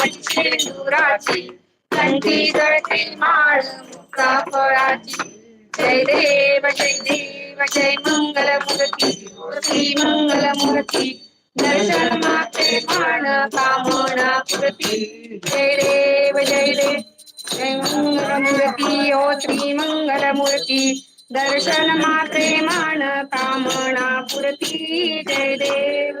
वंशी दुराची कंठी जळते माळ मुक्ता फळाची जय देव जय देव, जय मंगल मूर्ती श्री मंगल मूर्ती दर्शन माते मान कामना पूर्ती। जय देव जय देव जय मंगल मूर्ती ओ श्री मंगल मूर्ती दर्शन माते मान कामना पूर्ती। जय देव।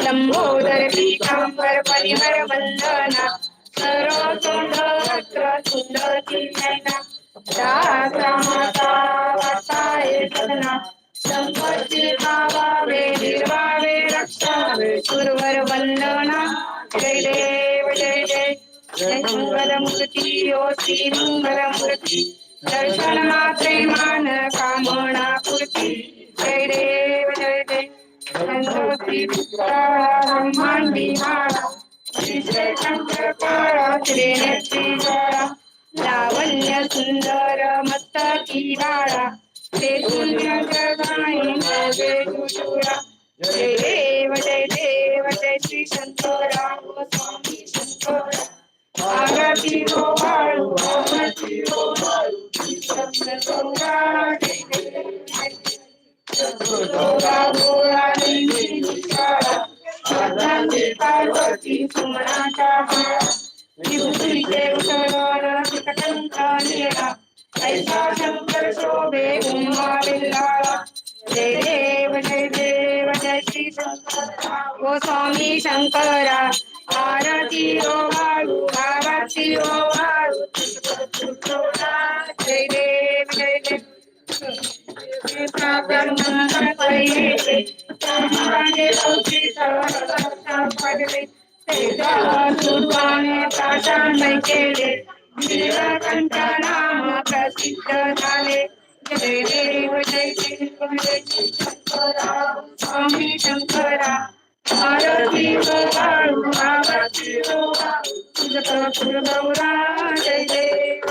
लंबोदर पीतांबर परिहर वंदना काळा त्रिनेत्री लावण्य सुंदर मस्तकी बाळा ते शून्य जगाई माझे कुशुरा जय देव जय देव जय श्री शंकरा ओ स्वामी शंकरा आरती हो वाळू आरती हो वाळू शंकर गौरा गौरा गौरा पार्वती सुमनाचा हार ऐसा शंकर शोभे उमा बिल्लाळा जय देव जय देव जय श्री शंकर ओ स्वामी शंकरा आरती ओ वाळू आरती ओ वाळू जय देव जय देव नाम प्रसिद्ध झाले जय देव जय देव जय शंकरा स्वामी शंकरा आरती वाळू आरती वाळू तुझ गौरा जय देव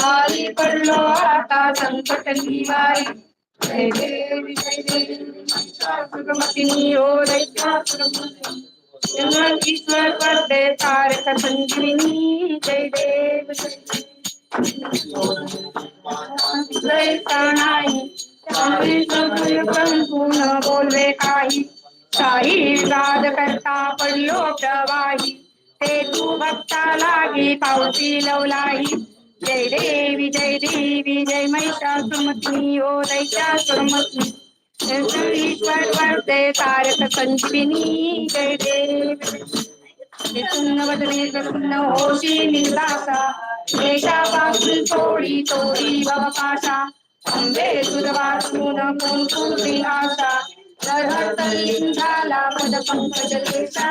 आली पडलो आता संकट निवारी। जय देव जय देव ओ ईश्वर तारक संजीवनी जय देव जय देव। जय नाही न बोलवे काही। काही राज करता पडलो प्रवाही। ते तू भक्ता लागी पावती लवलाई। जय देवी जय देवी जय महिषासुरमती ओ दैत्यासुरमती ईश्वर वर्ते तारक संचिनी जय देवी। निसुन्न वदने प्रसन्न होशी निराशा देशापासून थोडी थोडी भवपाशा। अंबे सुरवासून कोण कोण आशा तरहर तल्लीन झाला पद पंकज देशा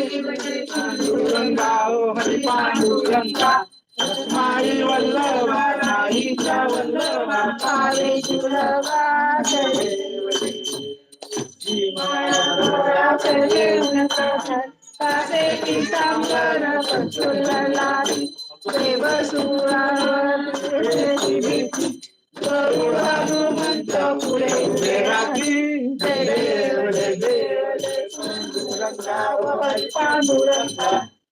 जय देव जय पांडुरंगा हरी पांडुरंगा रत्नाई वल्लभा राईच्या वल्लभा पावे जुरगा जय देव जय देव कमळे वनमाळ गळा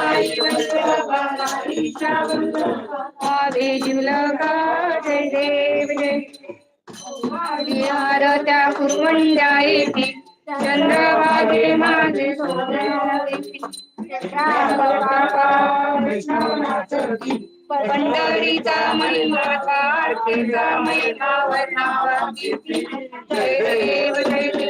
हरी पांडुरंगा माई वल्लभा राईच्या वल्लभा पावे जुलगा जय देव जय त्या कुरवंड्या येती चंद्रभागे माझे पंढरीचा महिमा कार्तिका महिमा वर्णावाची जय देव जय देव जय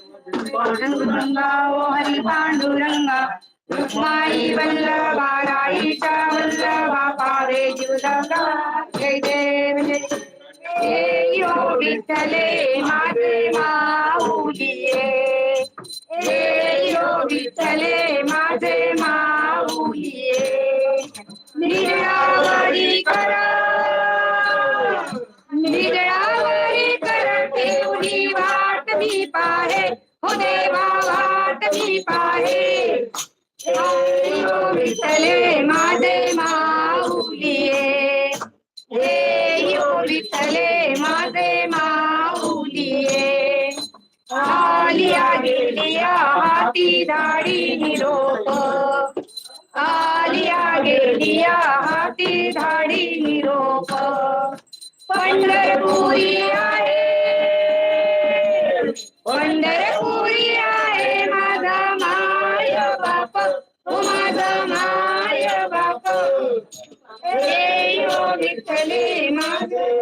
पांडुरंगा ओ हरी पांडुरंगा रुक्माई पावे जय देव, जय यो यो विठ्ठले माझे माऊलिये निरावरी करा, निरावरी गेलिया हाती धाडी निरोप। आलिया गेलिया हाती धाडी निरोप। पंढरपुरी आहे। पंढरपुरी आहे माझा माय बाप। ओ माय बाप। हे यो विठ्ठले माझे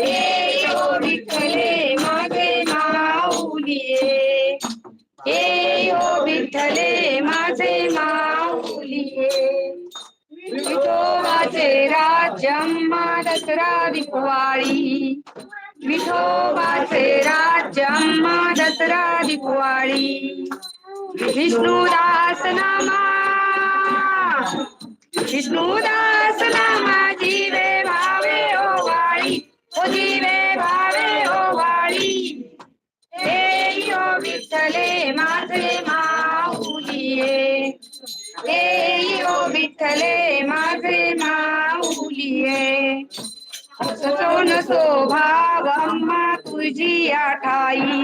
हे यो असो नसो भाव अम्मा तुझी आठाई.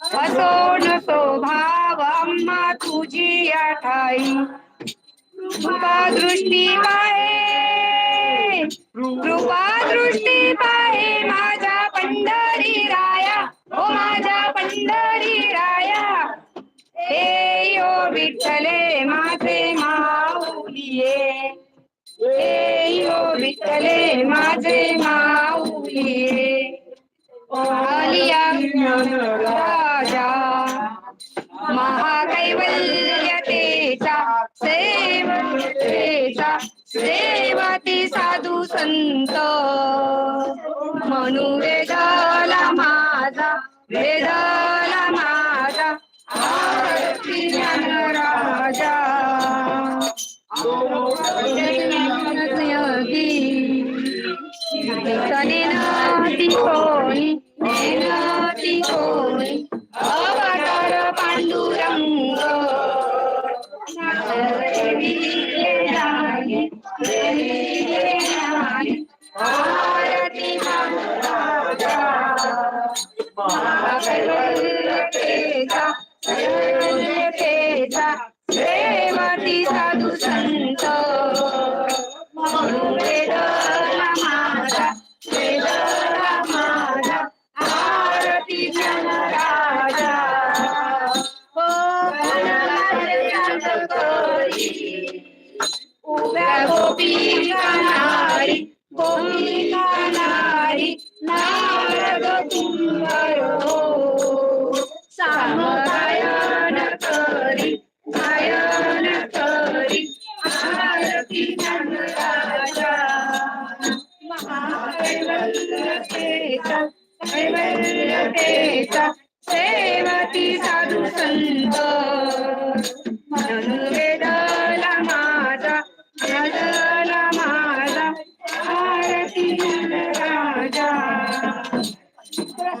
असो नसो भाव अम्मा तुझी आठाई. कृपा दृष्टी पाहे कृपा दृष्टी पाहे माझ्या पंढरी राय संत म्हणू वेदला माझा वेदला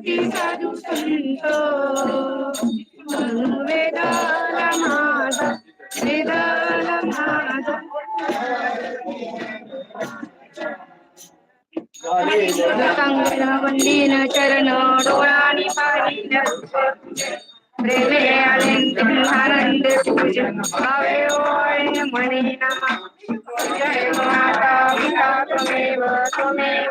सेवती साधू संत। म्हणून वेदाला माझा वेदाला माझा चरण डोळानी पाहिन प्रेमे आनंद आनंद तुझ भावे जय माता पिता, त्वमेव त्वमेव।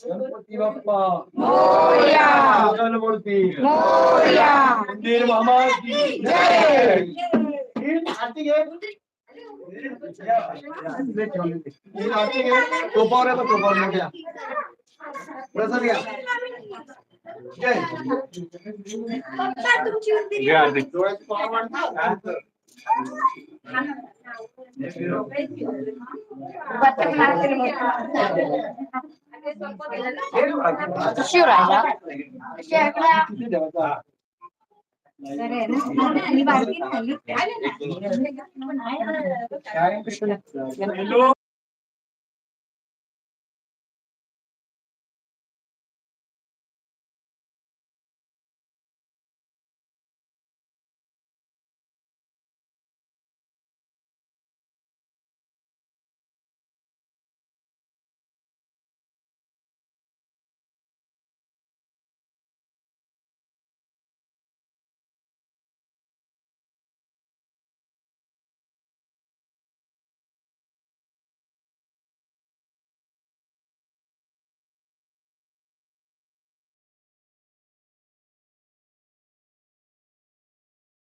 गणपती बाप्पा मोरया मंगलमूर्ती मोरया मंदिर ही आरती घे ही आरती घे टोपावर येतो टोपावर घ्या प्रसाद घ्या जय डोळ्यात पाव वाढतं.